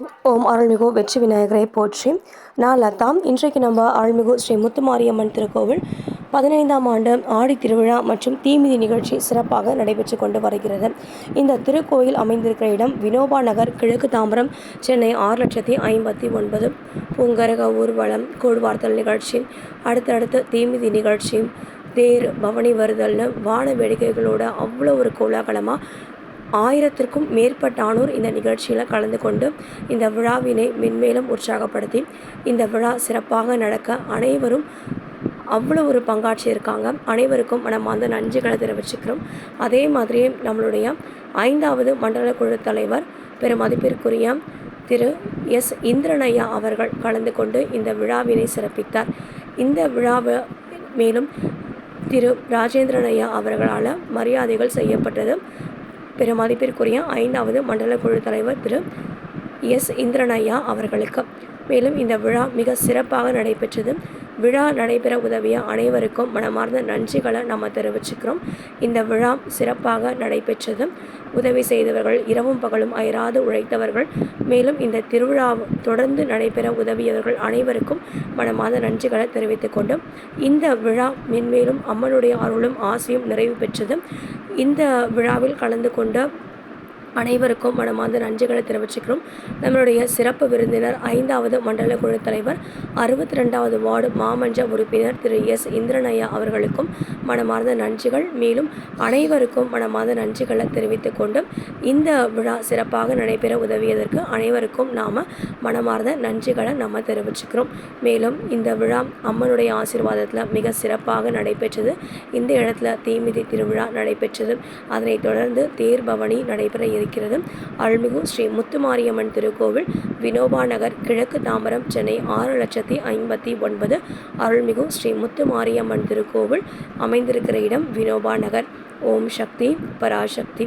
ஓம் அருள்மிகு வெற்றி விநாயகரை போற்றி. நான் லதா. இன்றைக்கு நம்ம அருள்மிகு ஸ்ரீ முத்துமாரியம்மன் திருக்கோவில் பதினைந்தாம் ஆண்டு ஆடி திருவிழா மற்றும் தீமிதி நிகழ்ச்சி சிறப்பாக நடைபெற்று கொண்டு வருகிறது. இந்த திருக்கோயில் அமைந்திருக்கிற இடம் வினோபா நகர் கிழக்கு தாம்பரம் சென்னை ஆறு லட்சத்தி ஐம்பத்தி ஒன்பது. பூங்கரக ஊர்வலம் கூழ்வார்த்தல் நிகழ்ச்சி அடுத்தடுத்து தீமிதி நிகழ்ச்சி தேர் பவனி வருதல்னு வான வேடிக்கைகளோட அவ்வளோ ஒரு கோலாகலமாக ஆயிரத்திற்கும் மேற்பட்டானோர் இந்த நிகழ்ச்சியில் கலந்து கொண்டு இந்த விழாவினை மென்மேலும் உற்சாகப்படுத்தி இந்த விழா சிறப்பாக நடக்க அனைவரும் அவ்வளோ ஒரு பங்காற்றி இருக்காங்க. அனைவருக்கும் நம்ம அந்த நன்றிகளை தெரிவிச்சுக்கிறோம். அதே மாதிரியே நம்மளுடைய ஐந்தாவது மண்டல குழு தலைவர் பெரும் மதிப்பிற்குரிய திரு எஸ் இந்திரனையா அவர்கள் கலந்து கொண்டு இந்த விழாவினை சிறப்பித்தார். இந்த விழாவை மேலும் திரு ராஜேந்திரனையா அவர்களால் மரியாதைகள் செய்யப்பட்டது. பெரும் மதிப்பிற்குரிய ஐந்தாவது மண்டல குழு தலைவர் திரு எஸ் இந்திரனையா அவர்களுக்கு. மேலும் இந்த விழா மிக சிறப்பாக நடைபெற்றது. விழா நடைபெற உதவிய அனைவருக்கும் மனமார்ந்த நன்றிகளை நம்ம தெரிவிச்சுக்கிறோம். இந்த விழா சிறப்பாக நடைபெற்றது. உதவி செய்தவர்கள் இரவும் பகலும் அயராது உழைத்தவர்கள். மேலும் இந்த திருவிழா தொடர்ந்து நடைபெற உதவியவர்கள் அனைவருக்கும் மனமார்ந்த நன்றிகளை தெரிவித்துக் கொண்டு இந்த விழா மென்மேலும் அம்மனுடைய அருளும் ஆசையும் நிறைவு பெற்றது. இந்த விழாவில் கலந்து கொண்ட அனைவருக்கும் மனமார்ந்த நன்றிகளை தெரிவிச்சுக்கிறோம். நம்மளுடைய சிறப்பு விருந்தினர் ஐந்தாவது மண்டல குழு தலைவர் அறுபத்தி ரெண்டாவது வார்டு மாமன்ற உறுப்பினர் திரு எஸ். இந்திரனையா அவர்களுக்கும் மனமார்ந்த நன்றிகள். மேலும் அனைவருக்கும் மனமார்ந்த நன்றிகளை தெரிவித்துக் கொண்டும் இந்த விழா சிறப்பாக நடைபெற உதவியதற்கு அனைவருக்கும் நாம் மனமார்ந்த நன்றிகளை நம்ம தெரிவிச்சுக்கிறோம். மேலும் இந்த விழா அம்மனுடைய ஆசீர்வாதத்தில் மிக சிறப்பாக நடைபெற்றது. இந்த இடத்துல தீமிதி திருவிழா நடைபெற்றது. அதனைத் தொடர்ந்து தேர் பவனி நடைபெற இருக்கிறது. அருள்மிகு ஸ்ரீ முத்துமாரியம்மன் திருக்கோவில் வினோபா நகர் கிழக்கு தாம்பரம் சென்னை ஆறு லட்சத்தி ஐம்பத்தி ஒன்பது. அருள்மிகு ஸ்ரீ முத்துமாரியம்மன் திருக்கோவில் அமைந்திருக்கிற இடம் வினோபா நகர். ஓம் சக்தி பராசக்தி.